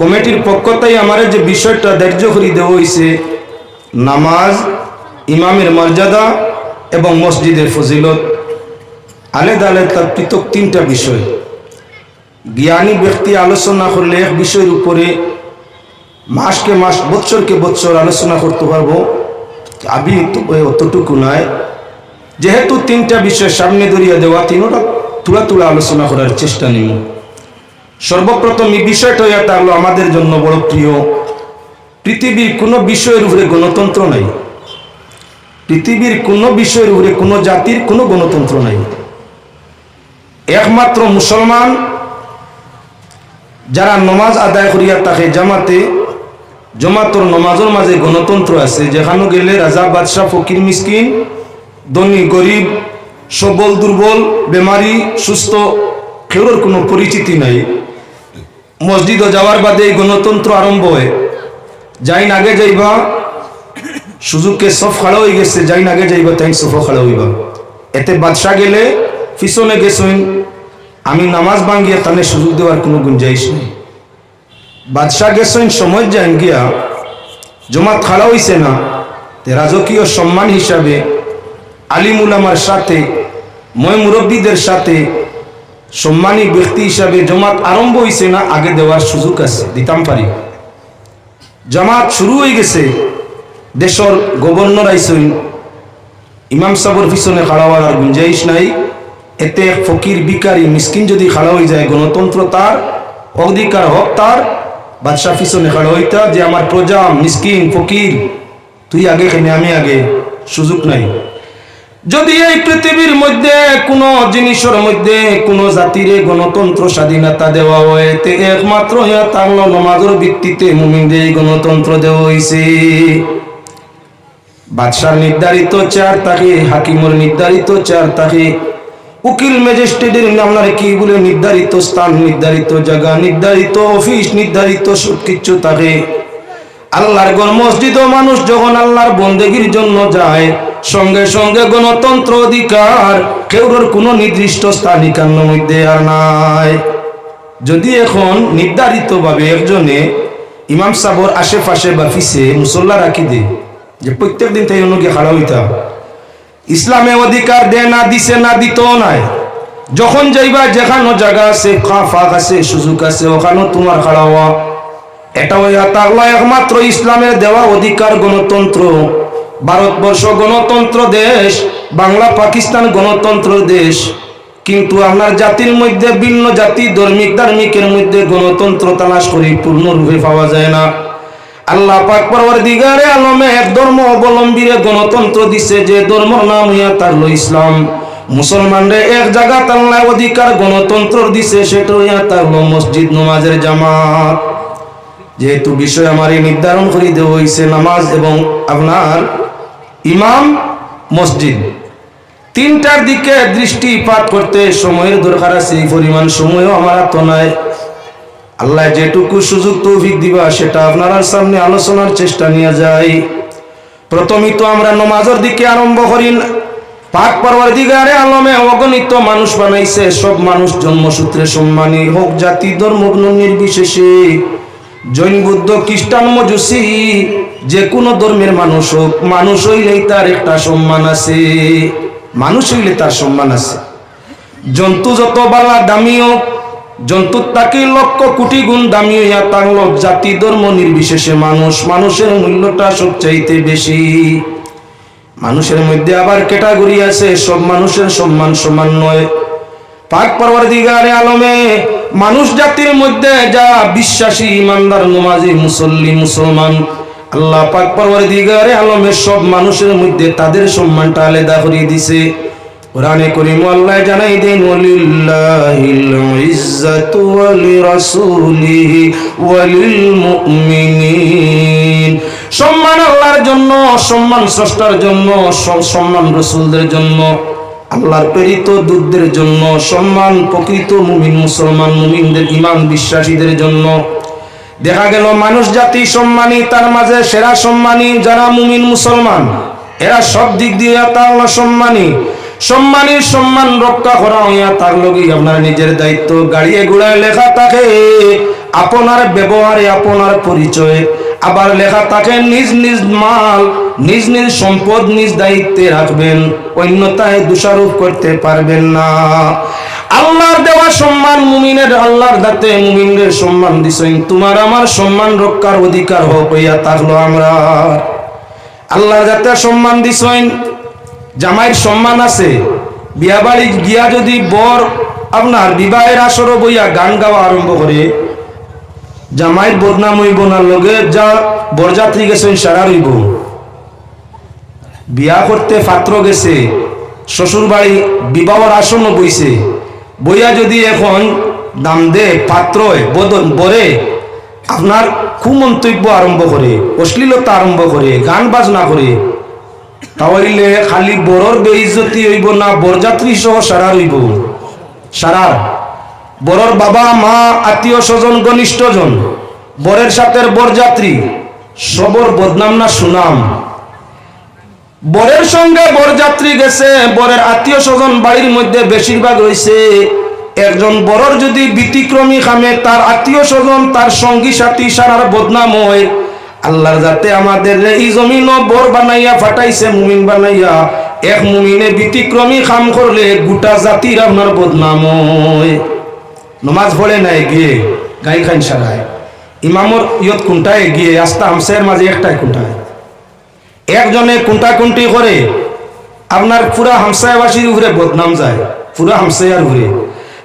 কমিটির পক্ষতাই আমার যে বিষয়টা ধার্য করে দেওয়া হয়েছে নামাজ, ইমামের মর্যাদা এবং মসজিদের ফজিলত, আলেদা আলেদা পৃথক তিনটা বিষয়। জ্ঞানী ব্যক্তি আলোচনা করলে এক বিষয়ের উপরে মাসকে মাস, বৎসরকে বৎসর আলোচনা করতে পারব। আমি অতটুকু নয় যেহেতু তিনটা বিষয় সামনে ধরিয়া দেওয়া, তিনটা তুলা তুলা আলোচনা করার চেষ্টা নিব সর্বপ্রথম এই বিষয়টা হইয়া থাকল আমাদের জন্য বড় প্রিয়। পৃথিবীর কোনো বিষয়ের উপরে গণতন্ত্র নাই। পৃথিবীর কোনো বিষয়ের উপরে কোনো জাতির কোনো গণতন্ত্র নাই। একমাত্র মুসলমান যারা নমাজ আদায় করিয়া থাকে জামাতে, জমাতর নমাজের মাঝে গণতন্ত্র আছে, যেখানে গেলে রাজা, বাদশাহ, ফকির, মিসকিন, ধনী, গরিব, সবল, দুর্বল, বেমারি, সুস্থ কেউর কোনো পরিচিতি নাই। মসজিদও যাওয়ার বাদে এই গণতন্ত্র আরম্ভ হয়। যাই আগে যাইবা, সুযোগকে সব খাড়া হয়ে গেছে, যাই আগে যাইবা, তাই সফ খাড়া হইবা। এতে বাদশাহ গেলে পিছনে গেছেন, আমি নামাজ ভাঙ্গিয়া তাহলে সুযোগ দেওয়ার কোনো গুঞ্জাইশ নেই। বাদশাহ গেছেন, সময় যান গিয়া, জমাত খাড়া হইছে না রাজকীয় সম্মান হিসাবে আলিমুলামার সাথে ময় মুরব্বীদের সাথে সম্মানী ব্যক্তি হিসাবে জমাত আরম্ভ হইছে না, আগে দেওয়ার সুযোগ আছে, দিতাম পারি। জামাত শুরু হয়ে গেছে, দেশর গভর্নর আইসইন ইমাম সাবর পিছনে খাড়া হওয়ার গুঞ্জাইশ নাই। এতে ফকির বিকারী মিসকিন যদি খাড়া হয়ে যায়, গণতন্ত্র তার, অধিকার হক তার বাদশাহ পিছনে খাড়া হইতা যে আমার প্রজা, মিসকিন, ফকির, তুই আগে খেনে, আমি আগে, সুযোগ নাই। যদি এই পৃথিবীর মধ্যে কোনো জিনিসের মধ্যে কোনো জাতিরে গণতন্ত্র স্বাধীনতা দেওয়া হয়, তে একমাত্র তার নমাজের ভিত্তিতে মুমিনদের গণতন্ত্র দেওয়া হয়েছে বাদশার নির্ধারিত চেয়ার থাকে হাকিমর নির্ধারিত চেয়ার থাকে উকিল ম্যাজিস্ট্রেটের আপনার কি বলে নির্ধারিত স্থান, নির্ধারিত জায়গা, নির্ধারিত অফিস, নির্ধারিত সব কিছু থাকে আল্লাহর গড় মসজিদ মানুষ যখন আল্লাহর বন্দেগীর জন্য যায় সঙ্গে সঙ্গে গণতন্ত্র অধিকার কেউর কোনো নির্দিষ্ট স্থান একান্ন মধ্যে আর নাই। যদি এখন নির্ধারিতভাবে একজনে ইমাম সাবর আশেপাশে বা ফিসে মুসল্লা রাখি দে যে প্রত্যেক দিন তাই অনুকে খাড়া হইতাম ইসলামে অধিকার দে না, দিছে না দিত নাই। যখন যাইবা, যেখানো জায়গা আছে ফাঁক আছে, সুযোগ আছে, ওখানেও তোমার খাড়া হওয়া এটা একমাত্র ইসলামের দেওয়া অধিকার গণতন্ত্র। ভারতবর্ষ গণতন্ত্র দেশ, বাংলা পাকিস্তান গণতন্ত্র দেশ। কিন্তু আপনার জাতির মধ্যে ভিন্ন জাতি, ধর্মিক ধার্মিকের মধ্যে গণতন্ত্র তালাশ করি পূর্ণরূপে পাওয়া যায় না। আল্লাহ পাক পরবর দিগারে আলমে এক ধর্ম অবলম্বীরে গণতন্ত্র দিছে যে ধর্ম নাম হইয়া তার ইসলাম। মুসলমানরে এক জায়গা তাল্লাহ অধিকার গণতন্ত্র দিছে, সেটা হইয়া তার মসজিদ, নমাজের জামাত। যেহেতু বিষয় আমার নির্ধারণ করে দেওয়া হয়েছে নামাজ এবং আপনার ইমাম মসজিদ। তিনটার দিকে দৃষ্টিপাত করতে সময়ের দরকার আছে, এই পরিমাণ সময়ও আমার তো নাই আল্লাহ যেটুকু সুযোগ তৌফিক দিবা, সেটা আপনার সামনে আলোচনার চেষ্টা নিয়ে যাই প্রথমই তো আমরা নমাজের দিকে আরম্ভ করি। পাক পরবার দিগারে আলমে অগণিত মানুষ বানাইছে, সব মানুষ জন্মসূত্রে সম্মানী, হোক জাতি ধর্ম নির্বিশেষে জৈন, বুদ্ধ, খ্রিস্টান, মজুসি যে কোনো ধর্মের মানুষ হোক, মানুষ হইলেই তার একটা সম্মান আছে। মানুষ হইলে তার সম্মান আছে। জন্তু যত বালা দামি হোক, জন্তুর তাকে লক্ষ কোটি গুণ দামি হইয়া তার জাতি ধর্ম নির্বিশেষে মানুষ। মানুষের মূল্যটা সবচাইতে বেশি। মানুষের মধ্যে আবার ক্যাটাগরি আছে, সব মানুষের সম্মান সমান নয়। পাক পরবার দিগারে আলমে মানুষ জাতির মধ্যে যা বিশ্বাসী, ইমানদার, নমাজি, মুসল্লি, মুসলমান আল্লাহ পাক পরবার দিগারে আলমে সব মানুষের মধ্যে তাদের সম্মানটা আলাদা করিয়ে দিছে। কোরআনে করিম আল্লাহ জানাই দেন, ওয়ালিল্লাহিল ইজ্জাতু ওয়ালি রাসূলিহি ওয়ালিল মুমিনিন সম্মান আল্লাহর জন্য, সম্মান স্রষ্টার জন্য সম্মান রসুলদের জন্য, আল্লাহর প্রেরিত দুধদের জন্য, সম্মান প্রকৃত মুমিন মুসলমান মুমিনদের ইমান বিশ্বাসীদের জন্য। দেখা গেল মানুষ জাতি সম্মানী, তার মাঝে সেরা সম্মানী, যারা মুমিন মুসলমান, এরা সব দিক দিয়ে তার সম্মানী। সম্মানের সম্মান রক্ষা করা হইয়া তার লগে আপনার নিজের দায়িত্ব। গাড়িয়ে ঘোড়ায় লেখা থাকে, আপনার ব্যবহারে আপনার পরিচয়। আবার লেখা থাকে, নিজ নিজ মাল, নিজ নিজ সম্পদ নিজ দায়িত্বে রাখবেন। অন্যতায় দোষারোপ করতে পারবেন না। আল্লাহর দেওয়া সম্মান মুমিনের আল্লাহর দাতে মুমিনের সম্মান দিছেন। তোমার আমার সম্মান রক্ষার অধিকার হোক হইয়া থাকল আমরা। আল্লাহর যাতে সম্মান দিছেন, জামাইয়ের সম্মান আছে। বিয়া বাড়ি গিয়া যদি বর আপনার বিবাহের আসর বইয়া গান গাওয়া আরম্ভ করে, জামাইয়ের বদনাম হইব না, লগে যা বরযাত্রী গেছেন সারা রইব। বিয়া করতে পাত্র গেছে শ্বশুর বাড়ি বিবাহর আসন বইছে। বইয়া যদি এখন দাম দে পাত্র বদন, বরে, আপনার কুমন্তব্য আরম্ভ করে, অশ্লীলতা আরম্ভ করে, গান বাজনা করে, তাহলে খালি বড়র বেইজ্জতি হইব না, বরযাত্রী সহ সারা রইব। সারা বড়র বাবা, মা, আত্মীয় স্বজন, ঘনিষ্ঠজন, বরের সাথে বরযাত্রী, সবর, বদনাম না সুনাম। বরের সঙ্গে বরযাত্রী গেছে, বরের আত্মীয় স্বজন বাড়ির মধ্যে বেশিরভাগ রয়েছে। একজন বড়র যদি ব্যতিক্রমী খামে তার আত্মীয় স্বজন, তার সঙ্গী, সাথী, সারার বদনাম হয়, আল্লাহর যাতে আমাদের এই জমিন বর বানাইয়া, ফাটাইছে, মুমিন বানাইয়া। এক মুমিনে ব্যতিক্রমী খাম করলে গোটা জাতির আপনার বদনাম হয়। নমাজ পড়ে নাই গিয়ে গাই খাইন সারায়। ইমামর ইয়ত কোনটায় গিয়ে আস্তা হামসের মাঝে একটাই কোনটায়? একজনে কুন্টা কুন্টি করে, আপনার পুরা হামসায়াবাসীর উপরে বদনাম যায়, পুরা হামসায়ার উপরে।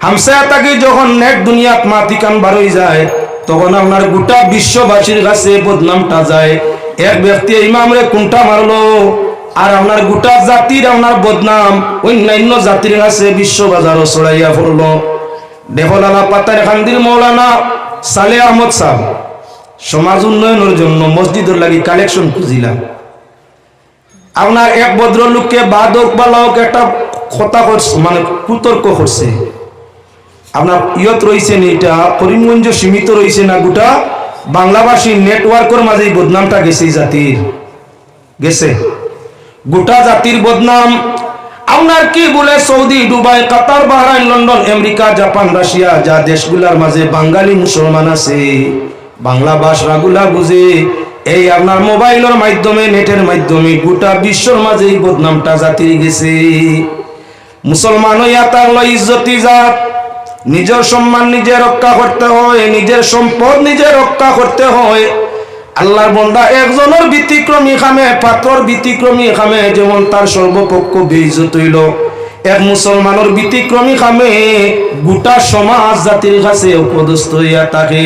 হামসায়া তাকে যখন নেট দুনিয়াত মাতিকান বারোই যায়, তখন আপনার গোটা বিশ্ববাসীর কাছে বদনামটা যায়। এক ব্যক্তি ইমামরে কুন্টা মারলো, আর আপনার গোটা জাতির আপনার বদনাম অন্যান্য জাতির কাছে বিশ্ববাজারও ছড়াইয়া পড়ল। দেহলালা পাতার খান্দির মৌলানা সালে আহমদ সাহ সমাজ উন্নয়নের জন্য মসজিদের লাগি কালেকশন খুঁজিলাম। আপনার এক ভদ্রলোককে বাদক বালক একটা কথা করছে মানে কুতর্ক করছে। আপনার ইয়ত রয়েছে এটা? করিমগঞ্জ সীমিত রয়েছে না গোটা? বাংলাভাষী নেটওয়ার্কের মাঝে বদনামটা গেছে জাতির। গেছে? গোটা জাতির বদনাম। আপনার কি বলে Saudi, Dubai, Qatar, Bahrain, London, America, Japan, Russia, যা দেশগুলার মাঝে বাঙালি মুসলমান আছে বাংলা ভাষাগুলা বুঝে এই আপনার মোবাইলের মাধ্যমে, নেটের মাধ্যমে গোটা বিশ্বর মাঝে এই বদনামটা জাতির গেছে। মুসলমান হইয়া তার ইজ্জতি জাত, নিজের সম্মান নিজে রক্ষা করতে হয়, নিজের সম্পদ নিজে রক্ষা করতে হয়। আল্লাহর বন্দা একজনের ব্যতিক্রমী খামে, পাত্রর ব্যতিক্রমী খামে, যেমন তার সর্বপক্ষ বেইজত হইল। এক মুসলমানের ব্যতিক্রমী খামে গোটা সমাজ জাতির কাছে উপদস্থ হইয়া থাকে।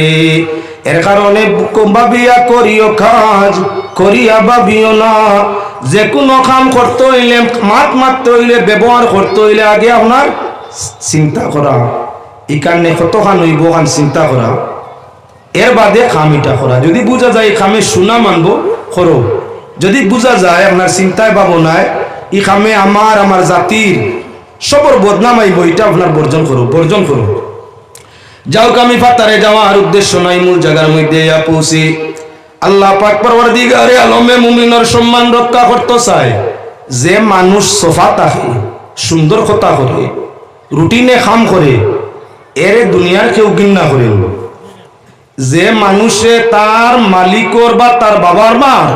এর কারণে ভাবিয়া করিও কাজ, করিয়া ভাবিও না। যে কোনো কাম করতে হইলে, মাত মারতে হইলে, ব্যবহার করতে হইলে আগে আপনার চিন্তা করা। এই কারণে কতখান হইব খান চিন্তা করা। এর বাদে খামিটা করা। যদি বোঝা যায় এই খামে সোনা মানব, করো। যদি বোঝা যায় আপনার চিন্তায় ভাবনায় ই খামে আমার আমার জাতির সবর বদনাম আইব, এটা আপনার বর্জন করো বর্জন করো। যাও আমি ফাতারে যাওয়ার উদ্দেশ্য নাই, মূল জায়গার মধ্যে ইয়া পৌঁছি আল্লাহ পাক পরবর্তীকারে আলমে মুমিনের সম্মান রক্ষা করতে চায়। যে মানুষ সোফা থাকে সুন্দর কথা করে, রুটিনে খাম করে, এরে দুনিয়ার কেউ ঘৃণা করে যে মানুষে তার মালিকর বা তার বাবার মার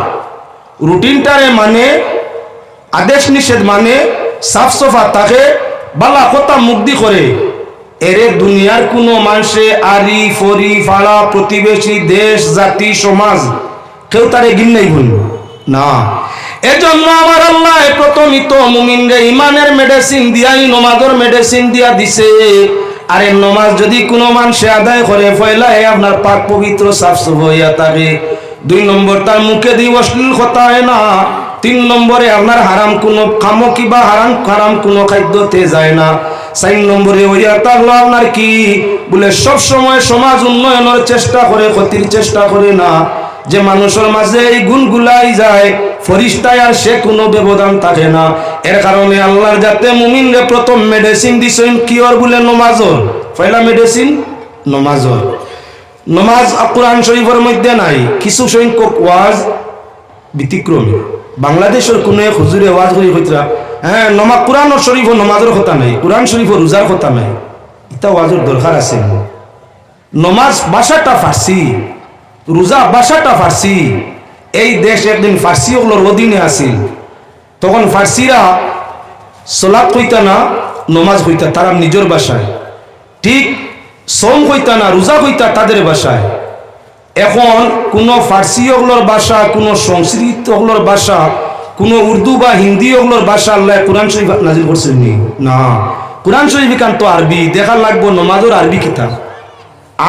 রুটিনটারে মানে আদেশ নিষেধ মানে সাফ সফা তাকে, বালা কথা মুক্তি করে এরে দুনিয়ার কোনো মানুষে আরি, ফরি, ফাড়া, প্রতিবেশী, দেশ, জাতি, সমাজ, কেউ তারে গিন্নাই বলল না। এজন্য আমার আল্লাহ প্রথমই তো মুমিনরে ইমানের মেডিসিন দিয়াই, নমাজের মেডিসিন দিয়া দিছে। আরে নমাজ যদি কোনো মানুষে আদায় করে ফয়লায় আপনার পাক পবিত্র, সাফ হইয়া থাকে। দুই নম্বর, তার মুখে দিয়ে অশ্লীল কথা হয় না। তিন নম্বরে, আপনার হারাম কোনো খামো কিবা, হারাম হারাম কোনো খাদ্যতে যায় না। চার নম্বরে হইয়া থাকল আপনার কি? বলে, সব সময় সমাজ উন্নয়নের চেষ্টা করে, ক্ষতির চেষ্টা করে না। যে মানুষের মাঝে এই গুণগুলাই যায়, ফরিস্তায় আর সে কোনো ব্যবধান থাকে না। এর কারণে আল্লাহর যাতে মুমিনরে প্রথম মেডিসিন দিছেন কিওর বলে, নমাজর। পয়লা মেডিসিন নমাজর। নমাজ কোরআন শরীফের মধ্যে নাই, কিছু সংখ্যক ওয়াজ ব্যতিক্রমী। বাংলাদেশের কোনো এক হুজুরে ওয়াজ করি হইতরা হ্যাঁ নমা কোরআন শরীফ নমাজের কথা নাই, কোরআন শরীফ রোজার কথা নাই। এটা ওয়াজের দরকার আছে। নমাজ ভাষাটা ফার্সি, রোজা ভাষাটা ফার্সি। এই দেশ একদিন ফার্সি ওগুলোর অধীনে আছিল তখন ফার্সিরা সলাৎ হইতা না, নমাজ হইতা, তারা নিজের বাসায়। ঠিক সোম হইতা না, রোজা হইতা তাদের বাসায়। এখন কোনো ফার্সি ওগুলোর ভাষা কোনো সংস্কৃত ওগুলোর ভাষা কোনো উর্দু বা হিন্দি ওগুলোর ভাষা, আল্লাহ কোরআন শরীফ নাজিল করছেন নি? না। কোরআন শরীফ কান্ত আরবি দেখা লাগবো নমাজের আরবি কিতাব।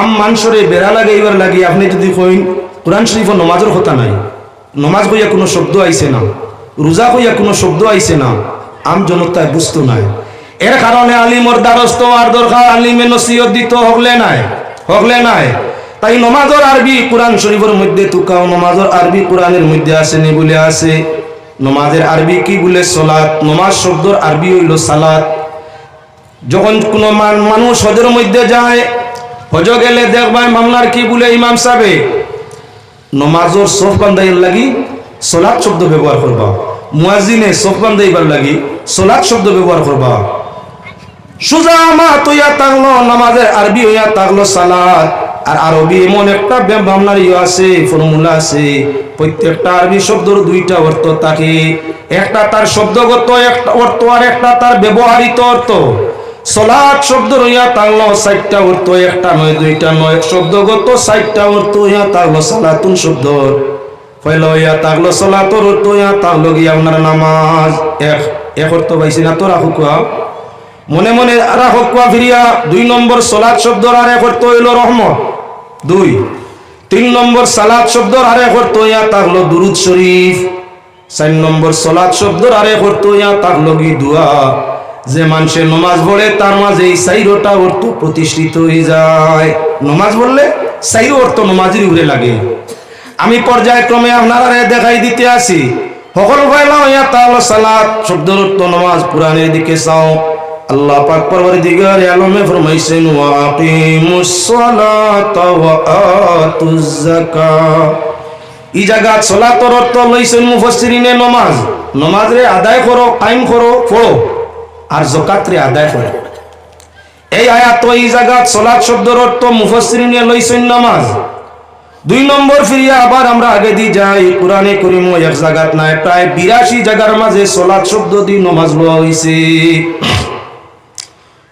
আম মানুষরে বেড়া লাগে, এইবার লাগে, আপনি যদি কইন কোরআন শরীফ নমাজের কথা নাই, নমাজ কইয়া কোনো শব্দ আইছে না, রোজা কইয়া কোনো শব্দ আইছে না, আম জনতায় বুঝতো নাই। এর কারণে আলিমর দ্বারস্থ আর দরকার, আলিমে নসিহত দিত হগলে নাই হগলে নাই। তাই নমাজর আরবি কোরআন শরীফের মধ্যে তুকাও, নমাজর আরবি কোরআনের মধ্যে আছে নি বলে আছে। নমাজের আরবি কি বলে সলাৎ? নমাজ শব্দর আরবি হইল সালাত। যখন কোনো মান- মানুষ হজের মধ্যে যায়, হজ গেলে দেখবাই মামলার কি বলে ইমাম সাহেবে? নমাজর সফ লাগি সলাৎ শব্দ ব্যবহার করবা। মুয়াজিনে সফ বান্ধাইবার লাগি সলাৎ শব্দ ব্যবহার করবা। সুজা মা তৈয়া তাগলো, নামাজের আরবি হইয়া তাগলো সালাত। আর আরবি এমন একটা ভাবনার ইয়ে আছে, ফর্মুলা আছে। প্রত্যেকটা আরবি শব্দর দুইটা অর্থ থাকে। একটা তার শব্দগত, একটা অর্থ আর একটা তার ব্যবহারিত অর্থ। সলাৎ শব্দ রইয়া তাগলো চারটা অর্থ, একটা নয়, দুইটা নয়। শব্দগত চারটা অর্থ হইয়া তাগলো সালাতুন শব্দ। অর্থ নামাজ। এক এক অর্থ না মনে মনে ফিরিয়া, দুই নম্বর সলাদ শব্দর আরে করতে হইল রহমত। দুই তিন নম্বর সালাদ শব্দর আরে করতে হইয়া তাহলো দুরুদ শরীফ। চার নম্বর সলাদ শব্দর আরে করতে হইয়া তাহলো কি দুয়া। যে মানুষে নমাজ পড়ে, তার মাঝে এই সাইরোটা অর্থ প্রতিষ্ঠিত হয়ে যায়। নমাজ বললে সাইরো অর্থ নমাজের উপরে লাগে। আমি পর্যায়ক্রমে আপনারা দেখাই দিতে আসি। সকল ভাইলা হইয়া তাহলে সালাত শব্দের অর্থ নমাজ পুরাণের দিকে চাও। আল্লাহ পাক পরবর্তীকার আলমে ফরমাইছেন, ওয়া আকিমুস সালাতা ওয়া আতুজ যাকাত। এই জায়গা সালাতর অর্থ লইছেন মুফাসসিরিনে নমাজ। নমাজ রে আদায় করো, কায়েম করো, পড়ো, আর যাকাত রে আদায় করো। এই আয়াত তো এই জায়গা সালাত শব্দের অর্থ মুফাসসিরিনে লইছেন নামাজ। দুই নম্বর ফিরিয়া আবার আমরা আগে দিয়ে যাই, কোরআনে করিম এক জায়গাত নাই প্রায় বিরাশি জায়গার মাঝে সলাৎ শব্দ দিয়ে নমাজ লওয়া হয়েছে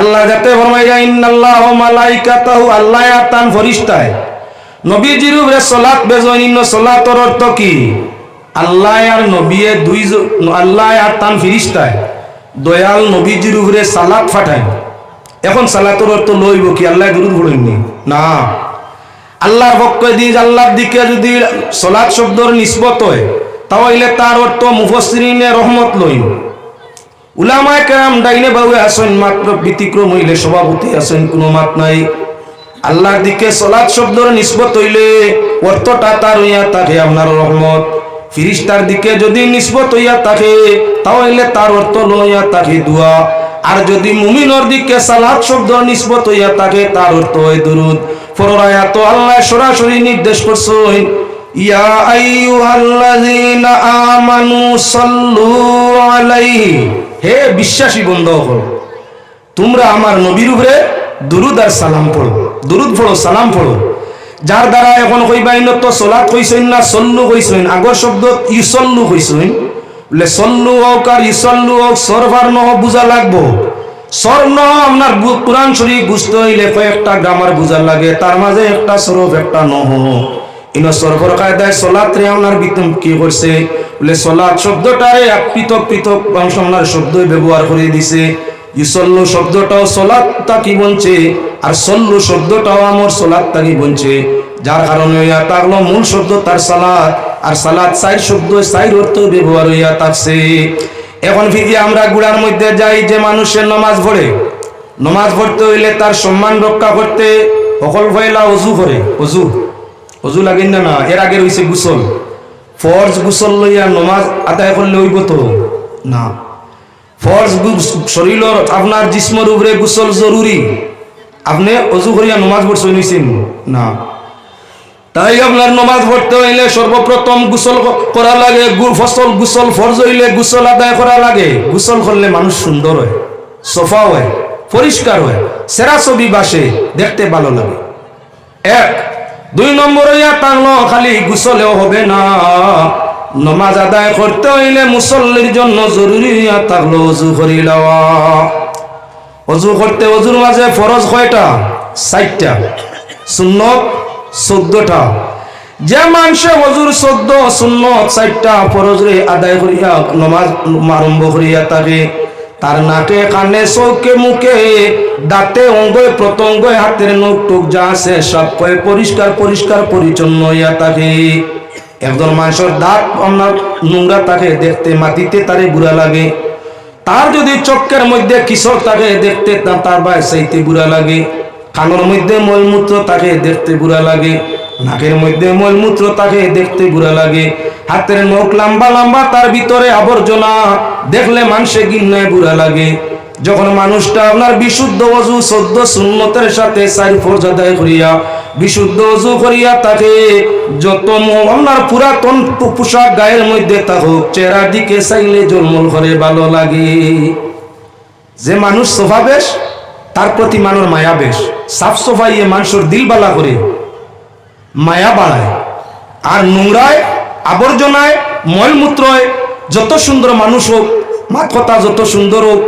আল্লাহ যাতে ফরমাইয়া ইন্নাল্লাহ মালাইকাতাহু আল্লাহ আর তান ফরিশতায় নবীজির উপরে সলাত বেজনীন সলাতর অর্থ কি? আল্লাহ আর নবীয়ে দুই আল্লাহ আর তান ফিরিস্তায়। দয়াল নবীজির উপরে সালাত ফাটায়। এখন সালাতর অর্থ লইব কি? আল্লাহ দুরুদ পড়েননি। না। আল্লাহর পক্ষ দিয়ে আল্লাহর দিকে যদি সলাৎ শব্দর নিসবত হয়, তাহলে তার অর্থ মুফসরিনে রহমত লইন উলামায় কেরাম ডাইনে বাবু আসেন, মাত্র ব্যতিক্রম হইলে সভাপতি আসেন, কোনো মাত নাই। আল্লাহর দিকে সলাৎ শব্দর নিসবত হইলে অর্থটা তার হইয়া থাকে আপনার রহমত। ফিরিস্তার দিকে যদি নিসবত হইয়া থাকে তাও তাহলে তার অর্থ লইয়া থাকে দুয়া। আর যদি মুমিনর দিকে সালাত শব্দ নিসবত হইয়া থাকে, তার অর্থ হয় দুরুদ। ফররায়া তো আল্লাহ সরাসরি নির্দেশ করছেন, ইয়া আইয়ুহাল্লাযীনা আমানু সাল্লু আলাইহি হে বিশ্বাসী বন্ধ হল তোমরা আমার নবীর উপরে দুরুদ আর সালাম পড়ো, দুরুদ পড়ো, সালাম পড়ো। যার দ্বারা এখন কইবাই ন তো সলাৎ কইছেন না, সল্লু কইছেন আগর শব্দ ইসল্লু কইছেন বলে, সল্লু হোক আর ইসল্লু হোক সরফার নহ বুঝা লাগবো। নহ আপনার কোরআন শরীফ বুঝতে হইলে কয়েকটা গ্রামার বুঝা লাগে, তার মাঝে একটা সরফ, একটা নহ ইনো সরফর কায়দায় সলাৎ রে আপনার বিতম কি করছে? বলে, সলাৎ শব্দটারে পৃথক পৃথক আপনার শব্দ ব্যবহার করে দিছে। ইসল্লু শব্দটাও সলাৎ তাকি বলছে? আর সল্লু শব্দটাও আমার সলাৎ তাকি বলছে? যার কারণে হইয়া তাগলো মূল শব্দ তার সালাত, আর সালাত সাইর শব্দ সাইর অর্থ ব্যবহার হইয়া থাকছে এখন ফিরে আমরা গুড়ার মধ্যে যাই, যে মানুষের নামাজ পড়ে। নমাজ পড়তে হইলে তার সম্মান রক্ষা করতে সকল ভয়লা অজু করে। অজু? অজু লাগেন না না, এর আগে রয়েছে গুসল। ফরজ গুসল লইয়া নমাজ আদায় করলে হইব তো? না। ফরজ শরীরের আপনার জিসমর উপরে গুসল জরুরি। আপনি অজু করিয়া নমাজ পড়ছেন নিছেন? না। তাই আপনার নমাজ পড়তে হইলে সর্বপ্রথম গুসল করা লাগে ফসল গুসল ফরজ হইলে গুসল আদায় করা লাগে। গুসল করলে মানুষ সুন্দর হয় সফা হয় পরিষ্কার হয় সেরা ছবি বাসে দেখতে ভালো লাগে। এক দুই নম্বর হইয়া টাংলো খালি গুসলেও হবে না। নমাজ আদায় করতে হইলে মুসল্লির জন্য জরুরি হইয়া থাকল অজু করি লওয়া অজু করতে অজুর মাঝে ফরজ কয়টা? ষাটটা সুন্নত চোদ্দটা। যে মানুষে অজুর চোদ্দ, সুন্নত ষাটটা ফরজ রে আদায় করিয়া নমাজ আরম্ভ করিয়া থাকে। তার নাকে কানে চৌকে মুখে দাঁতে অঙ্গে প্রত্যঙ্গে হাতের নোক টুক যা আছে সব কয়ে পরিষ্কার পরিষ্কার, পরিচ্ছন্ন হইয়া থাকে। একজন মানুষের দাঁত আপনার নোংরা থাকে, দেখতে মাটিতে তারে বুড়া লাগে। তার যদি চক্কের মধ্যে কিশোর তাকে দেখতে তার বাই সেইতে বুড়া লাগে। কানের মধ্যে মলমূত্র তাকে দেখতে বুড়া লাগে, নাকের মধ্যে মলমূত্র তাকে দেখতে বুড়া লাগে। হাতের নখ লম্বা লম্বা, তার ভিতরে আবর্জনা, দেখলে মানুষে গিন্নায় বুড়া লাগে। যখন মানুষটা আপনার বিশুদ্ধ অজু, সদ্য সুন্নতের সাথে চারি ফরজ আদায় করিয়া, বিশুদ্ধ অজু করিয়া তাকে যত আপনার পুরাতন পোশাক গায়ের মধ্যে থাকুক চেহারা দিকে চাইলে জলমল করে ভালো লাগে। যে মানুষ সোফা বেশ তার প্রতি মানুষ মায়া বেশ। সাফ সফাইয়ে মানুষের দিল বালা করে। মায়া বাড়ায়। আর নোংরায়, আবর্জনায় মলমূত্রয় যত সুন্দর মানুষ হোক মাথা যত সুন্দর হোক,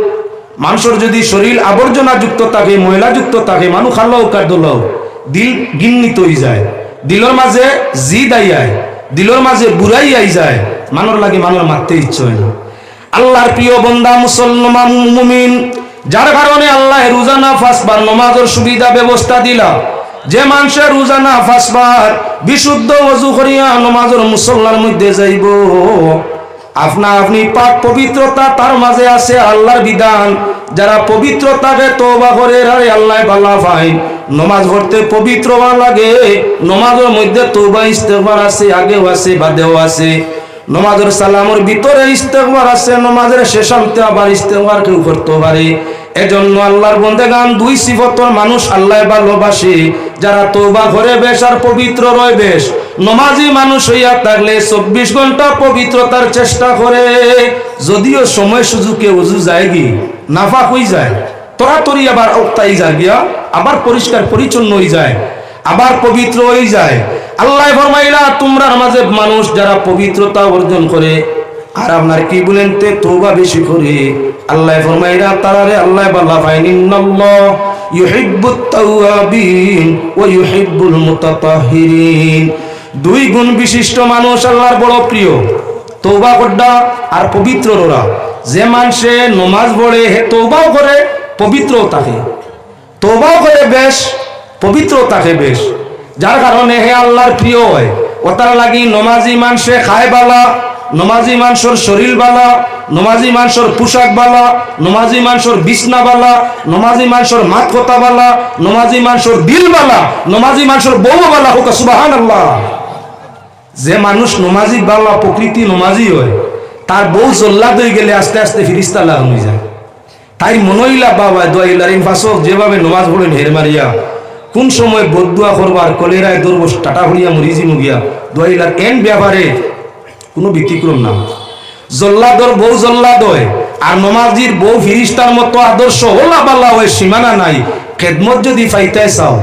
মানুষের যদি শরীর আবর্জনা যুক্ত থাকে, ময়লা যুক্ত থাকে মানুষ খালো কার্দল দিল গিন্নিত হয়ে যায়। দিলর মাঝে জিদ আইয়ায়, দিলর মাঝে বুড়াই আই যায়। মানুষ লাগে মানুষ মারতে ইচ্ছে হয় না। আল্লাহর প্রিয় বন্দা, মুসলমান, মুমিন যার কারণে আল্লাহ রোজানা ফাসবার নমাজের সুবিধা ব্যবস্থা দিলা। যে মানুষের রোজানা ফাসবার বিশুদ্ধ অজু করিয়া নমাজের মুসল্লার মধ্যে যাইব, আপনা আপনি পাক পবিত্রতা তার মাঝে আছে আল্লাহর বিধান। যারা পবিত্রতাকে তোবা করে আরে আল্লাহ বালা ভাই। নমাজ পড়তে পবিত্র লাগে, নমাজের মধ্যে তোবা ইস্তেফার আছে, আগেও আছে, বাদেও আছে। নমাজের সালামের ভিতরে ইস্তেকবার আছে, নমাজের শেষান্তে আবার ইস্তেকবার কেউ করতে পারে। এজন্য আল্লাহর বন্দে গান দুই সিফতর মানুষ আল্লাহ ভালোবাসে। যারা তোবা ঘরে বেশ আর পবিত্র রয় বেশ। নমাজি মানুষ হইয়া থাকলে চব্বিশ ঘণ্টা পবিত্রতার চেষ্টা করে। যদিও সময় সুযোগে উজু যায় কি নাফাক হয়ে যায় তরাতরি আবার অক্তাই যায় গিয়া, আবার পরিষ্কার পরিচ্ছন্ন হয়ে যায়। আবার পবিত্র হয়ে যায়। আল্লাহ ফরমাইলা, তোমরার মাঝে মানুষ যারা পবিত্রতা অর্জন করে, আর আপনার কি বলেন তে? তোবা বেশি করে। আল্লাহ ফরমাইলা তারারে আল্লাহ বাল্লা ফাইন ইন্নাল্লাহ ইউহিব্বুত তাওয়াবিন ওয়া দুই গুণ বিশিষ্ট মানুষ আল্লাহর বড় প্রিয়। তৌবা করডা আর পবিত্র ওরা যে মানুষে নমাজ পড়ে, হে তৌবাও করে, পবিত্রও থাকে। তৌবাও করে বেশ পবিত্র থাকে বেশ। যার কারণে হে আল্লাহর প্রিয় হয় ওটার লাগি নমাজি মানুষে খায় বালা, নমাজি মানুষের শরীর বালা, নমাজি মানুষের পোশাক বালা, নমাজি মানুষের বিছনা বালা, নমাজি মানুষের মাত কথা বালা, নমাজি মানুষের দিল বালা, নমাজি মানুষের বউ বালা হোক সুবাহান আল্লাহ যে মানুষ নমাজি বালা, প্রকৃতি নমাজি হয়, তার বউ জল্লাদ হয়ে গেলে আস্তে আস্তে ফিরিস্তা লাগানো যায়। তাই মনইলা বাবা দোয়াইলার ফাঁসক যেভাবে নমাজ পড়েন হের মারিয়া কোন সময় বদুয়া করবার কলেরায় দৌড়ব টাটা হরিয়া মরিজি মুগিয়া? দোয়াইলার এন ব্যাপারে কোনো ব্যতিক্রম না। জল্লাদর বউ জল্লাদ হয় আর নমাজির বউ ফিরিস্তার মতো আদর্শ ওলা বাল্লা হয় সীমানা নাই। খেদমত যদি পাইতে চাও,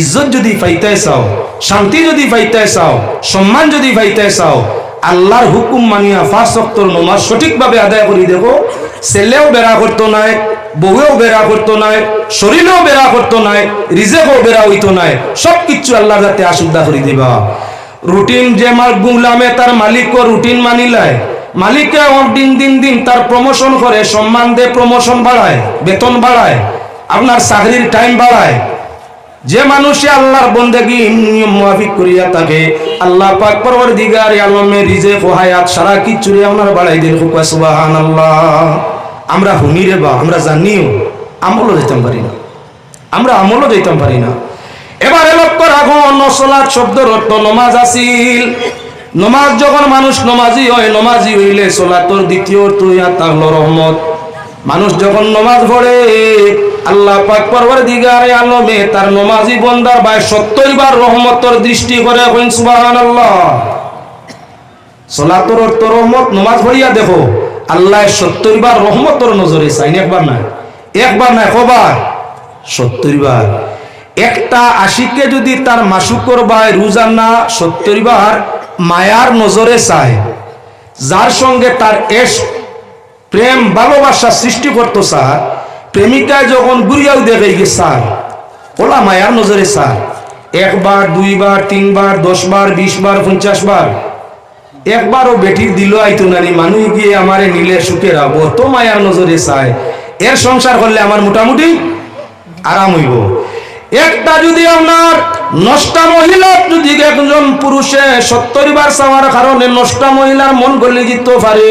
ইজ্জত যদি পাইতে চাও, শান্তি যদি পাইতে চাও, সম্মান যদি পাইতে চাও আল্লাহর হুকুম মানিয়া সপ্তর নমাজ সঠিকভাবে আদায় করি, দেখো, ছেলেও বেড়া করতো নাই, বউয়েও বেড়া করতো নাই, শরীরেও বেড়া করতো নাই, রিজেকও বেড়া হইতো নাই সব কিছু আল্লাহ যাতে আসুদ্ধা করে দিবা। রুটিন যে মাল গুলামে তার মালিকও রুটিন মানিলায় মালিকে দিন দিন দিন তার প্রমোশন করে, সম্মান দিয়ে প্রমোশন বাড়ায়, বেতন বাড়ায়, আপনার চাকরির টাইম বাড়ায় যে মানুষে আল্লাহর বন্দেগি নিয়ম মুআফিক করিয়া থাকে আল্লাহ পাক পরওয়ারদিগার আলমে রিজে হায়াত সারা কিচ্ছুরে আপনার বাড়াই দিন হুকা সুবহানাল্লাহ। আমরা হুনি রে বা, আমরা জানিও, আমলও দিতাম পারি না। আমরা আমলও দিতাম পারি না। এবারে লক্ষ্য রাখো নসলাত শব্দের অর্থ নমাজ আসিল। নমাজ যখন মানুষ নমাজি হয়, নমাজি হইলে সোলাতর দ্বিতীয় অর্থ ইয়া তাহলো রহমত। মানুষ যখন নমাজ পড়ে আল্লাহ পাক পরবার দিগারে আলমে তার নমাজি বন্দার বাই সত্তর বার রহমতর দৃষ্টি করে কইন সুবহানাল্লাহ। সলাতর অর্থ রহমত, নমাজ পড়িয়া দেখো, আল্লাহ সত্তর বার রহমতর নজরে চাইনি, একবার না একবার না, কবার, সত্তর বার। একটা আশিকে যদি তার মাসুকর বাই রোজানা সত্তর বার মায়ার নজরে চায়, যার সঙ্গে তার এস প্রেম ভালোবাসা সৃষ্টি করতো স্যার প্রেমিকায় যখন গুড়িয়াও দেখে গে স্যার, ওলা মায়ার নজরে স্যার, একবার, দুইবার, তিনবার দশ বার বিশ বার পঞ্চাশ বার একবারও বেটির দিল আইতো নানি মানুষ গিয়ে আমারে নিলে সুখে রাখব। তো মায়ার নজরে চায় এর সংসার করলে আমার মোটামুটি আরাম হইব। একটা যদি আপনার নষ্টা মহিলা যদি একজন পুরুষে সত্তর বার চাওয়ার কারণে নষ্টা মহিলার মন গলে দিতে পারে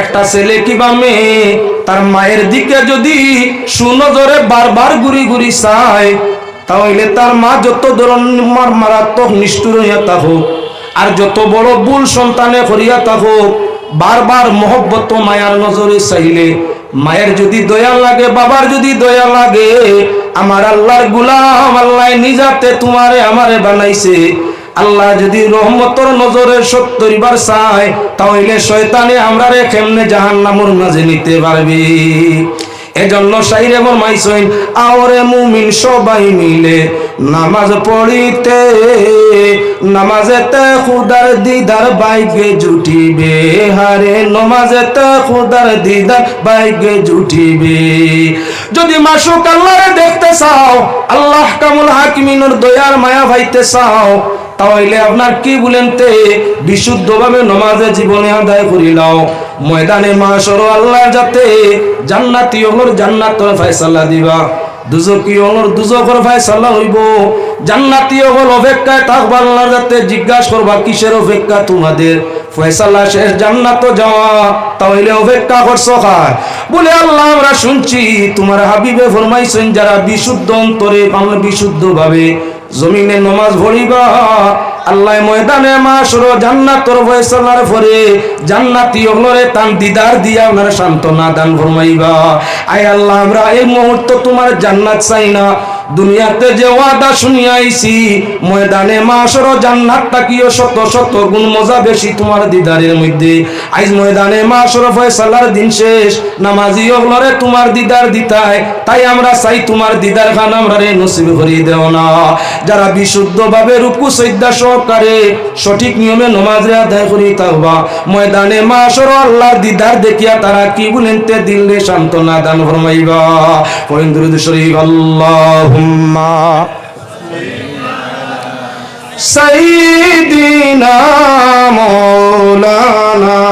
একটা ছেলে কিবা মেয়ে? তার মায়ের দিকে যদি সুনজরে বারবার ঘুরি ঘুরি চায়, তাহলে তার মা যত ধরনের মারাত্মক নিষ্ঠুর হইয়া থাকুক, আর যত বড় ভুল সন্তানে করিয়া থাকুক, বারবার মহব্বত মায়ার নজরে চাইলে মায়ের যদি দয়া লাগে, বাবার যদি দয়া লাগে, আমার আল্লাহর গুলাম আল্লাহ নিজাতে তোমারে আমারে বানাইছে। আল্লাহ যদি রহমতর নজরে সত্তর বার চায়, তাহলে শয়তানে আমরা রে কেমনে জাহান নামর মাঝে নিতে পারবে? এজন্য সাইরে মাইসইন আওরে মুমিন সবাই মিলে নামাজ পড়িতে, নামাজেতে খুদার দিদার বাইকে জুটিবে, হারে নমাজেতে খুদার দিদার বাইকে জুটিবে। যদি মাসুক আল্লাহরে দেখতে চাও, আল্লাহ কামুল হাকিমিনের দয়ার মায়া ভাইতে চাও তাহলে আপনার কি বলেন তে? বিশুদ্ধভাবে নমাজে জীবনে আদায় করিলাও ময়দানে মাসর আল্লাহ যাতে জান্নাতি দিবা। হইব। জান্নাতি আল্লাহ যাতে জিজ্ঞাসা করবা, কিসের অপেক্ষা তোমাদের? শেষ, জান্নাত যাওয়া, তাহলে অপেক্ষা করছ বলে আল্লাহ, আমরা শুনছি, তোমার হাবিবে ফরমাইছেন, যারা বিশুদ্ধ অন্তরে আমরা বিশুদ্ধ ভাবে জমিনে নমাজ ভরিবা আল্লাহ ময়দানে মাসর তোর ফয়সালার পরে জান্নাতি ওগুলোরে তান দিদার দিয়া ওনার সান্ত্বনা দান ফরমাইবা। আয় আল্লাহ, আমরা এই মুহূর্ত তোমার জান্নাত চাই না। দুনিয়াতে যে ওয়াদা শুনিয়া আইছি ময়দানে মাসর জান্নাত তাকিও শত শত গুণ মজা বেশি তোমার দিদারের মধ্যে। আইজ ময়দানে মাসর ফয়সালার দিন শেষ, নামাজি ওগুলোরে তোমার দিদার দিতায়, তাই আমরা চাই তোমার দিদার খান আমরা রে নসিব করিয়ে দেও না। যারা বিশুদ্ধভাবে রূপু সৈদ্যা সহকারে সঠিক নিয়মে নমাজে আদায় করি থাকবা ময়দানে মাসর আল্লাহর দিদার দেখিয়া তারা কি বলেন দিলে সান্ত্বনা দান ফরমাইবা। পরিন্দুরুদ শরীফ আল্লাহুম্মা সাইয়্যিদিনা মাওলানা